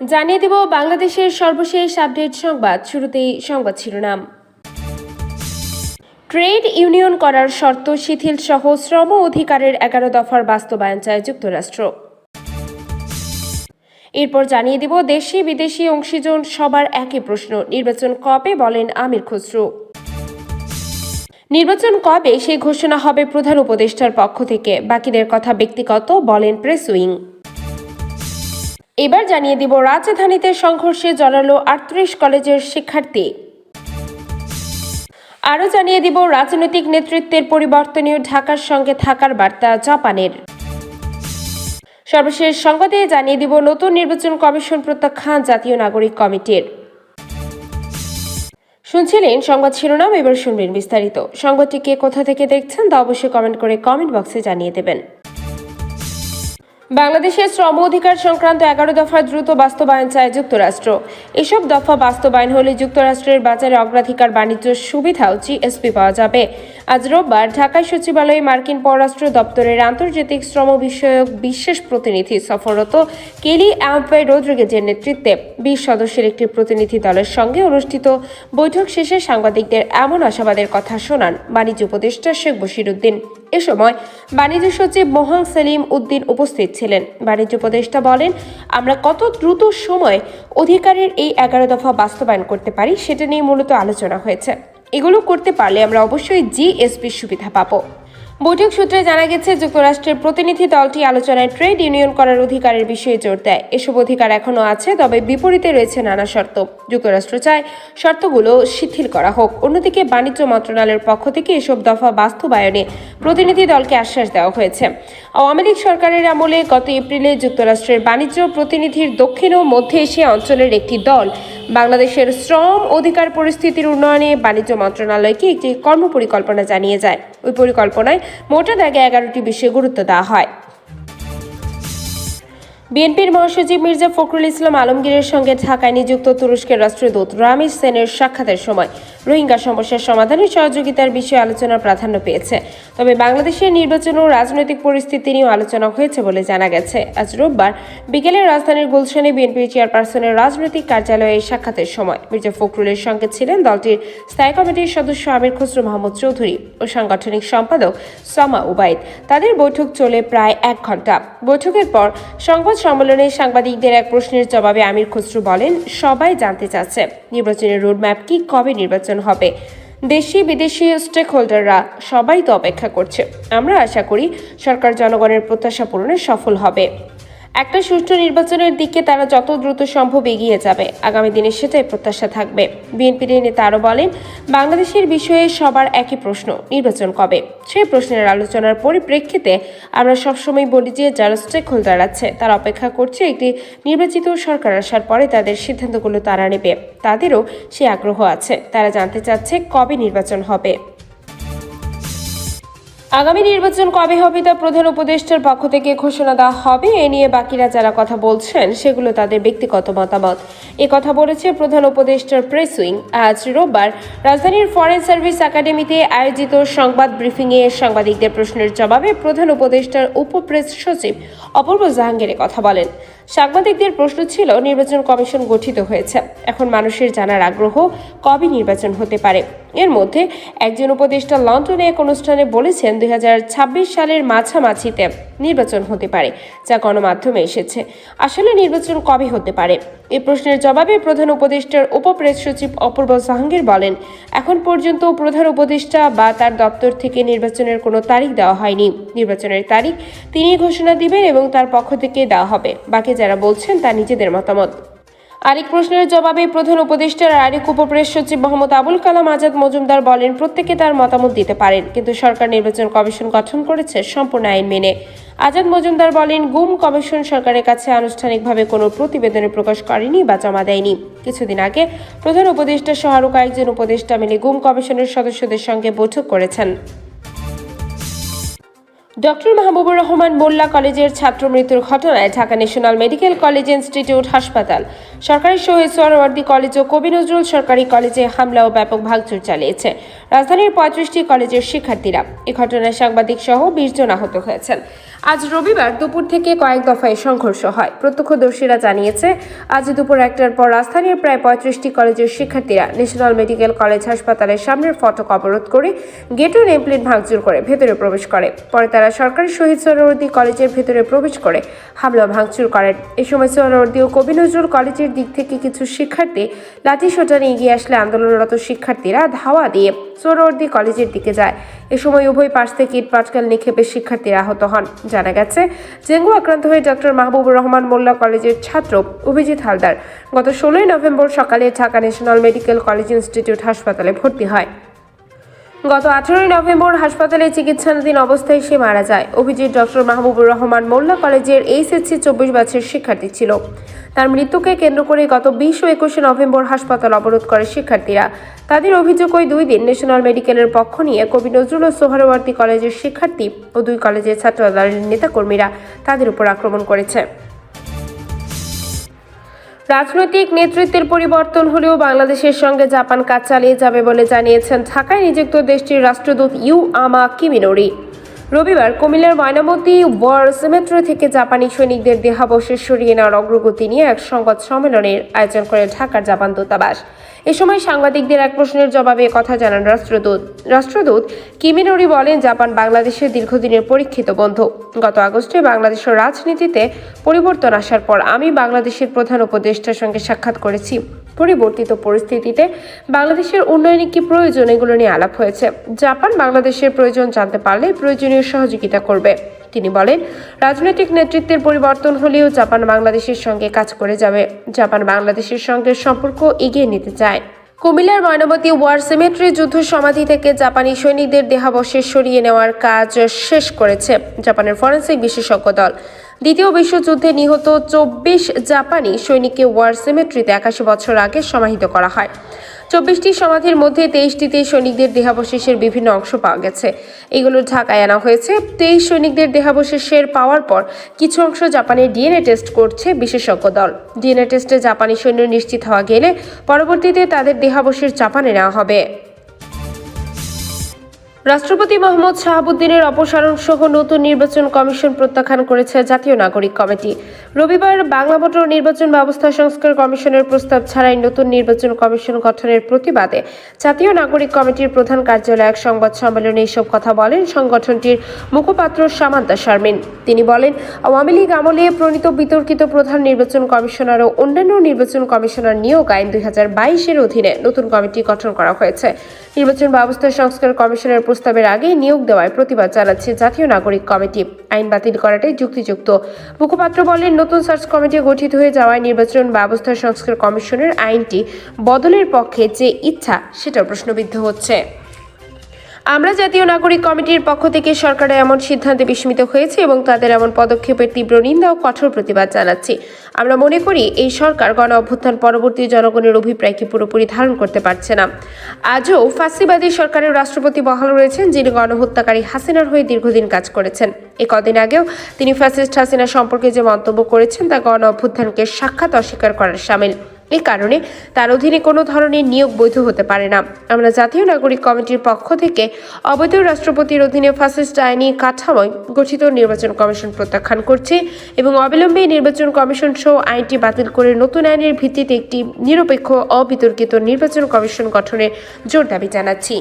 জানিয়ে দেব বাংলাদেশের সর্বশেষ আপডেট সংবাদ। শুরুতেই সংবাদ শিরোনাম। ট্রেড ইউনিয়ন করার শর্ত শিথিল সহ শ্রম অধিকারের এগারো দফার বাস্তবায়ন চায় যুক্তরাষ্ট্র। এরপর জানিয়ে দিব দেশি বিদেশি অংশীজন সবার একই প্রশ্ন, নির্বাচন কবে বলেন আমির খসরু। নির্বাচন কবে সেই ঘোষণা হবে প্রধান উপদেষ্টার পক্ষ থেকে, বাকিদের কথা ব্যক্তিগত বলেন প্রেস উইং। এবার জানিয়ে দিব রাজধানীতে সংঘর্ষে জড়ালো আটত্রিশ কলেজের শিক্ষার্থী। আরও জানিয়ে দিব রাজনৈতিক নেতৃত্বের পরিবর্তনীয় ঢাকার সঙ্গে থাকার বার্তা জাপানের। সর্বশেষ সংবাদে জানিয়ে দিব নতুন নির্বাচন কমিশন প্রত্যাখ্যান জাতীয় নাগরিক কমিটির। শুনছিলেন সংবাদ শিরোনাম, এবার শুনবেন বিস্তারিত। সংবাদটি কে কোথা থেকে দেখছেন তা অবশ্যই কমেন্ট করে কমেন্ট বক্সে জানিয়ে দেবেন। বাংলাদেশের শ্রম অধিকার সংক্রান্ত এগারো দফা দ্রুত বাস্তবায়ন চায় যুক্তরাষ্ট্র। এসব দফা বাস্তবায়ন হলে যুক্তরাষ্ট্রের বাজারে অগ্রাধিকার, বাণিজ্য সুবিধাও জিএসপি পাওয়া যাবে। আজ রোববার ঢাকায় সচিবালয়ে মার্কিন পররাষ্ট্র দপ্তরের আন্তর্জাতিক শ্রম বিষয়ক বিশেষ প্রতিনিধি সফররত কেলি অ্যাম্পে রোদ্রিগেজের নেতৃত্বে বিশ সদস্যের একটি প্রতিনিধি দলের সঙ্গে অনুষ্ঠিত বৈঠক শেষে সাংবাদিকদের এমন আশাবাদের কথা শোনান বাণিজ্য উপদেষ্টা শেখ বশিরুদ্দিন এ সময় বাণিজ্য সচিব মোহান সেলিম উদ্দিন উপস্থিত ছিলেন। বাণিজ্য উপদেষ্টা বলেন, আমরা কত দ্রুত সময় অধিকারের এই এগারো দফা বাস্তবায়ন করতে পারি সেটা নিয়ে মূলত আলোচনা হয়েছে। এগুলো করতে পারলে আমরা অবশ্যই জিএসপির সুবিধা পাবো। বৈঠক সূত্রে জানা গেছে, যুক্তরাষ্ট্রের প্রতিনিধি দলটি আলোচনায় ট্রেড ইউনিয়ন করার অধিকারের বিষয়ে জোর দেয়। এসব অধিকার এখনও আছে, তবে বিপরীতে রয়েছে নানা শর্ত। যুক্তরাষ্ট্র চায় শর্তগুলো শিথিল করা হোক। অন্যদিকে, বাণিজ্য মন্ত্রণালয়ের পক্ষ থেকে এসব দফা বাস্তবায়নে প্রতিনিধি দলকে আশ্বাস দেওয়া হয়েছে। আওয়ামী লীগ সরকারের আমলে গত এপ্রিলে যুক্তরাষ্ট্রের বাণিজ্য প্রতিনিধির দক্ষিণ ও মধ্য এশিয়া অঞ্চলের একটি দল বাংলাদেশের শ্রম অধিকার পরিস্থিতির উন্নয়নে বাণিজ্য মন্ত্রণালয়কে একটি কর্মপরিকল্পনা জানিয়ে যায়। ওই পরিকল্পনায় মোটা দাগে এগারোটি বিষয়ে গুরুত্ব দেওয়া হয়। বিএনপির মহাসচিব মির্জা ফখরুল ইসলাম আলমগীরের সঙ্গে ঢাকায় নিযুক্ত তুরস্কের রাষ্ট্রদূত রামিজ সেনের সাক্ষাতের সময় রোহিঙ্গা সমস্যার সমাধানে সহযোগিতার বিষয়ে আলোচনার প্রাধান্য পেয়েছে। তবে বাংলাদেশের নির্বাচন ও রাজনৈতিক পরিস্থিতি নিয়েও আলোচনা হয়েছে বলে জানা গেছে। আজ রোববার বিকেলে রাজধানীর গুলশানে বিএনপির চেয়ারপারসনের রাজনৈতিক কার্যালয়ে সাক্ষাতের সময় মির্জা ফখরুলের সঙ্গে ছিলেন দলটির স্থায়ী কমিটির সদস্য আমির খসরু মাহমুদ চৌধুরী ও সাংগঠনিক সম্পাদক সামা উবাইদ তাদের বৈঠক চলে প্রায় এক ঘণ্টা বৈঠকের পর সংবাদ সম্মেলনে সাংবাদিকদের এক প্রশ্নের জবাবে আমির খসরু বলেন, সবাই জানতে চাচ্ছে নির্বাচনের রোডম্যাপ কি কবে নির্বাচন হবে। দেশি, বিদেশি স্টেক হোল্ডাররা সবাই তো অপেক্ষা করছে। আমরা আশা করি সরকার জনগণের প্রত্যাশা পূরণে সফল হবে। একটা সুষ্ঠু নির্বাচনের দিকে তারা যত দ্রুত সম্ভব এগিয়ে যাবে। আগামী দিনে সেটাই প্রত্যাশা থাকবে। বিএনপির নেতা আরও বলেন, বাংলাদেশের বিষয়ে সবার একই প্রশ্ন, নির্বাচন কবে? সেই প্রশ্নের আলোচনার পরিপ্রেক্ষিতে আমরা সবসময় বলি যে, যারা স্টেক হোল্ডার আছে, তারা অপেক্ষা করছে একটি নির্বাচিত সরকার আসার পরে তাদের সিদ্ধান্তগুলো তারা নেবে। তাদেরও সে আগ্রহ আছে। তারা জানতে চাচ্ছে কবে নির্বাচন হবে। আগামী নির্বাচন কবে হবে তা প্রধান উপদেষ্টার পক্ষ থেকে ঘোষণা দেওয়া হবে। এ নিয়ে বাকিরা যারা কথা বলছেন, সেগুলো তাদের ব্যক্তিগত মতামত। এ কথা বলেছে প্রধান উপদেষ্টার প্রেস উইং আজ রোববার রাজধানীর ফরেন সার্ভিস একাডেমিতে আয়োজিত সংবাদ ব্রিফিংয়ে সাংবাদিকদের প্রশ্নের জবাবে প্রধান উপদেষ্টার উপপ্রেস সচিব অপূর্ব জাহাঙ্গীর কথা বলেন। সাংবাদিকদের প্রশ্ন ছিল, নির্বাচন কমিশন গঠিত হয়েছে। এখন মানুষের জানার আগ্রহ কবে নির্বাচন হতে পারে? এর মধ্যে একজন উপদেষ্টা লন্ডনে এক অনুষ্ঠানে বলেছেন দু হাজার ছাব্বিশ সালের মাঝামাঝিতে নির্বাচন হতে পারে, যা গণমাধ্যমে এসেছে। আসলে নির্বাচন কবে হতে পারে? এ প্রশ্নের জবাবে প্রধান উপদেষ্টার উপপ্রেস সচিব অপূর্ব জাহাঙ্গীর বলেন, এখন পর্যন্ত প্রধান উপদেষ্টা বা তার দপ্তর থেকে নির্বাচনের কোনো তারিখ দেওয়া হয়নি। নির্বাচনের তারিখ তিনি ঘোষণা দিবেন এবং তার পক্ষ থেকে দেওয়া হবে। বাকি যারা বলছেন তা নিজেদের মতামত। আরেক প্রশ্নের জবাবে প্রধান উপদেষ্টার আরেক উপপ্রেস সচিব মোহাম্মদ আবুল কালাম আজাদ মজুমদার বলেন, প্রত্যেকে তার মতামত দিতে পারেন, কিন্তু সরকার নির্বাচন কমিশন গঠন করেছে সম্পূর্ণ আইন মেনে। আজাদ মজুমদার বলেন, গুম কমিশন সরকারের কাছে আনুষ্ঠানিকভাবে কোনো প্রতিবেদনে প্রকাশ করেনি বা জমা দেয়নি। কিছুদিন আগে প্রধান উপদেষ্টা সহ আরও কয়েকজন উপদেষ্টা মিলে গুম কমিশনের সদস্যদের সঙ্গে বৈঠক করেছেন। ডক্টর মাহবুবুর রহমান মোল্লা কলেজের ছাত্র মৃত্যুর ঘটনায় Dhaka national medical college institute হাসপাতাল। সরকারি শহীদ সোহরাওয়ার্দী কলেজ ও কবি নজরুল সরকারি কলেজে হামলা ও ব্যাপক ভাঙচুর চালিয়েছে। রাজধানীর পঁয়ত্রিশটি কলেজের শিক্ষার্থীরা। এ ঘটনায় সাংবাদিক সহ বিশ জন আহত হয়েছেন। আজ রবিবার দুপুর থেকে কয়েক দফায় সংঘর্ষ হয়। প্রত্যক্ষদর্শীরা জানিয়েছে, আজ দুপুর একটার পর রাজধানীর প্রায় পঁয়ত্রিশটি কলেজের শিক্ষার্থীরা ন্যাশনাল মেডিকেল কলেজ হাসপাতালের সামনের ফটক অবরোধ করে গেট ও নেমপ্লেট ভাঙচুর করে ভেতরে প্রবেশ করে। পরে তারা সরকারি শহীদ সোহরাওয়ার্দী কলেজের ভেতরে প্রবেশ করে হামলা ভাঙচুর করেন। এ সময় সোহরাওয়ার্দী ও কবি নজরুল কলেজের দিক থেকে কিছু শিক্ষার্থী লাঠি সোটা নিয়ে এগিয়ে আসলে আন্দোলনরত শিক্ষার্থীরা ধাওয়া দিয়ে সোহরাওয়ার্দী কলেজের দিকে যায়। এ সময় উভয় পাশ থেকে ইট পাটকাল নিক্ষেপে শিক্ষার্থীরা আহত হন। জানা গেছে ডেঙ্গু আক্রান্ত হয়ে ডক্টর মাহবুবুর রহমান মোল্লা কলেজের ছাত্র অভিজিৎ হালদার গত ষোলোই নভেম্বর সকালে Dhaka national medical college institute হাসপাতালে ভর্তি হয়। গত আঠারোই নভেম্বর হাসপাতালে চিকিৎসাধীন অবস্থায় সে মারা যায়। অভিজিৎ ডক্টর মাহবুবুর রহমান মোল্লা কলেজের এইচএসসি চব্বিশ ব্যাচের শিক্ষার্থী ছিল। তার মৃত্যুকে কেন্দ্র করে গত বিশ ও একুশে নভেম্বর হাসপাতাল অবরোধ করে শিক্ষার্থীরা। তাদের অভিযোগ ওই দুই দিন ন্যাশনাল মেডিকেলের পক্ষ নিয়ে কবি নজরুল ও সোহরাওয়ার্দী কলেজের শিক্ষার্থী ও দুই কলেজের ছাত্র দলের নেতাকর্মীরা তাদের উপর আক্রমণ করেছে। রাজনৈতিক নেতৃত্বের পরিবর্তন হলেও বাংলাদেশের সঙ্গে জাপান কাজ চালিয়ে যাবে বলে জানিয়েছেন ঢাকায় নিযুক্ত দেশটির রাষ্ট্রদূত ইউ আমা কিমিনোরি। রবিবার কুমিল্লার ময়নামতি ওয়ার সিমেট্রি থেকে জাপানি সৈনিকদের দেহাবশেষ সরিয়ে নেওয়ার অগ্রগতি নিয়ে এক সংবাদ সম্মেলনের আয়োজন করে ঢাকার জাপান দূতাবাস। এ সময় সাংবাদিকদের এক প্রশ্নের জবাবে কথা জানান রাষ্ট্রদূত। রাষ্ট্রদূত কিমিনোরি বলেন, জাপান বাংলাদেশের দীর্ঘদিনের পরীক্ষিত বন্ধু। গত আগস্টে বাংলাদেশের রাজনীতিতে পরিবর্তন আসার পর আমি বাংলাদেশের প্রধান উপদেষ্টার সঙ্গে সাক্ষাৎ করেছি। পরিবর্তিত পরিস্থিতিতে বাংলাদেশের উন্নয়নে কি প্রয়োজন এগুলো নিয়ে আলাপ হয়েছে। জাপান বাংলাদেশের প্রয়োজন জানতে পারলে প্রয়োজনীয় সহযোগিতা করবে। তিনি বলেন, রাজনৈতিক নেতৃত্বের পরিবর্তন হলেও জাপান বাংলাদেশের সঙ্গে কাজ করে যাবে। জাপান বাংলাদেশের সঙ্গে সম্পর্ক এগিয়ে নিতে চায়। কুমিল্লার ময়নামতি ওয়ার সিমেট্রি যুদ্ধ সমাধি থেকে জাপানি সৈনিকদের দেহাবশেষ সরিয়ে নেওয়ার কাজ শেষ করেছে জাপানের ফরেন্সিক বিশেষজ্ঞ দল। দ্বিতীয় বিশ্বযুদ্ধে নিহত চব্বিশ জাপানি সৈনিককে ওয়ার সিমেট্রিতে একাশি বছর আগে সমাহিত করা হয়। চব্বিশটি সমাধির মধ্যে তেইশটিতে সৈনিকদের দেহাবশেষের বিভিন্ন অংশ পাওয়া গেছে। এগুলো ঢাকায় আনা হয়েছে। তেইশ সৈনিকদের দেহাবশেষের পাওয়ার পর কিছু অংশ জাপানের ডিএনএ টেস্ট করছে বিশেষজ্ঞ দল। ডিএনএ টেস্টে জাপানি সৈন্য নিশ্চিত হওয়া গেলে পরবর্তীতে তাদের দেহাবশেষ জাপানে নেওয়া হবে। রাষ্ট্রপতি মোহাম্মদ শাহাবুদ্দিনের অপসারণ সহ নতুন নির্বাচন কমিশন প্রত্যাখ্যান করেছে জাতীয় নাগরিক কমিটি। রবিবার বাংলা ভোটার নির্বাচন ব্যবস্থা সংস্কার কমিশনের প্রস্তাব ছাড়াই নতুন নির্বাচন কমিশন গঠনের প্রতিবাদে জাতীয় নাগরিক কমিটির প্রধান কার্যালয়ে এক সংবাদ সম্মেলনে এসব কথা বলেন সংগঠনটির মুখপাত্র সামান্তা শারমিন। তিনি বলেন, আওয়ামী লীগ আমলে প্রণীত বিতর্কিত প্রধান নির্বাচন কমিশনার ও অন্যান্য নির্বাচন কমিশনার নিয়োগ আইন দুই বাইশের অধীনে নতুন কমিটি গঠন করা হয়েছে। নির্বাচন ব্যবস্থা সংস্কার কমিশনের প্রস্তাবের আগে নিয়োগ দেওয়ায় প্রতিবাদ চালাচ্ছে জাতীয় নাগরিক কমিটি। আইন বাতিল করাটাই যুক্তিযুক্ত। মুখপাত্র বলেন, নতুন সার্চ কমিটি গঠিত হয়ে যাওয়ায় নির্বাচন ব্যবস্থা সংস্কার কমিশনের আইনটি বদলের পক্ষে যে ইচ্ছা সেটা প্রশ্নবিদ্ধ হচ্ছে। আমরা জাতীয় নাগরিক কমিটির পক্ষ থেকে সরকারের এমন সিদ্ধান্তে বিস্মিত হয়েছে এবং তাদের এমন পদক্ষেপের তীব্র নিন্দা ও কঠোর প্রতিবাদ জানাচ্ছি। আমরা মনে করি, এই সরকার গণ অভ্যুত্থান পরবর্তী জনগণের অভিপ্রায়কে পুরোপুরি ধারণ করতে পারছে না। আজও ফাঁসিবাদী সরকারের রাষ্ট্রপতি বহাল রয়েছেন, যিনি গণহত্যাকারী হাসিনার হয়ে দীর্ঘদিন কাজ করেছেন। এ কদিন আগেও তিনি ফ্যাসিস্ট হাসিনা সম্পর্কে যে মন্তব্য করেছেন, তা গণ অভ্যুত্থানকে সাক্ষাৎ অস্বীকার করার সামিল। এই কারণে তার অধীনে কোনো ধরনের নিয়োগ বৈধ হতে পারে না। আমরা জাতীয় নাগরিক কমিটির পক্ষ থেকে অবৈধ রাষ্ট্রপতির অধীনে ফাসিস্ট আইনি কাঠামোয় গঠিত নির্বাচন কমিশন প্রত্যাখ্যান করছে এবং অবিলম্বে নির্বাচন কমিশন সহ আইনটি বাতিল করে নতুন আইনের ভিত্তিতে একটি নিরপেক্ষ, অবিতর্কিত নির্বাচন কমিশন গঠনের জোর দাবি জানাচ্ছি।